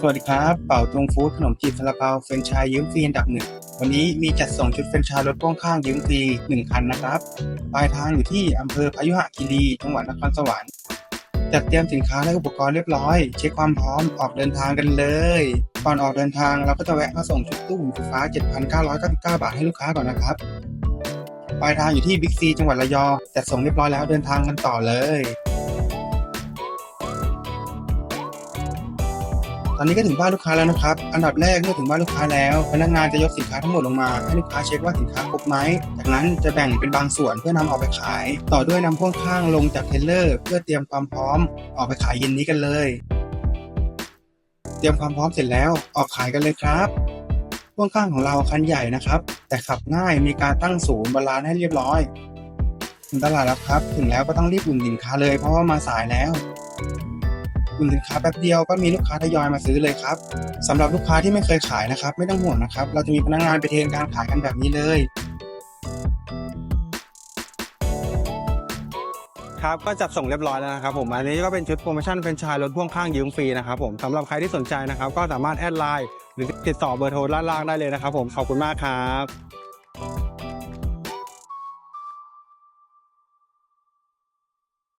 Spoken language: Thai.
สวัสดีครับ เป่าตรงฟู้ดขนมจีบซาลาเปาเฟรนชายยืมฟรีอันดับหนึ่ง วันนี้มีจัดส่งชุดเฟรนชายรถพ่วงข้างยืมฟรีหนึ่งคันนะครับ ปลายทางอยู่ที่อำเภอพยุหคีรีจังหวัดนครสวรรค์ จัดเตรียมสินค้าและอุปกรณ์เรียบร้อย เช็คความพร้อมออกเดินทางกันเลย ก่อนออกเดินทางเราก็จะแวะมาส่งชุดตู้ไฟฟ้า 7,999 บาทให้ลูกค้าก่อนนะครับ ปลายทางอยู่ที่บิ๊กซีจังหวัดระยอง จัดส่งเรียบร้อยแล้วเดินทางกันต่อเลย ตอนนี้ก็ถึงบ้านลูกค้าแล้วนะครับ อันดับแรกเมื่อถึงบ้านลูกค้าแล้วพนักงานจะยกสินค้าทั้งหมดลงมาให้ลูกค้าเช็คว่าสินค้าครบไหมจากนั้นจะแบ่งเป็นบางส่วนเพื่อนำออกไปขาย ต่อด้วยนำพ่วงข้างลงจากเทเลอร์ เพื่อเตรียมความพร้อมออกไปขายเย็นนี้กันเลย เตรียมความพร้อมเสร็จแล้วออกขายกันเลยครับพ่วงข้างของเราคันใหญ่นะครับ แต่ขับง่ายมีการตั้งศูนย์บาลานซ์ให้เรียบร้อยถึงตลาดแล้วครับ ถึงแล้วก็ต้องรีบอุ่นสินค้าเลยเพราะว่ามาสายแล้ว อุ่นสินค้าแป๊บเดียวก็มีลูกค้าทยอยมาซื้อเลยครับสำหรับลูกค้าที่ไม่เคยขายนะครับ ไม่ต้องห่วงนะครับ เราจะมีพนักงานไปเทรนการขายกันแบบนี้เลยครับก็จัดส่งเรียบร้อยแล้วนะครับผมอันนี้ก็เป็นชุดโปรโมชั่นแฟรนชส์รถพ่วงข้างยืมฟรีนะครับผมสำหรับใครที่สนใจนะครับ ก็สามารถแอดไลน์หรือติดต่อเบอร์โทรล่างๆได้เลยนะครับผมขอบคุณมากครับ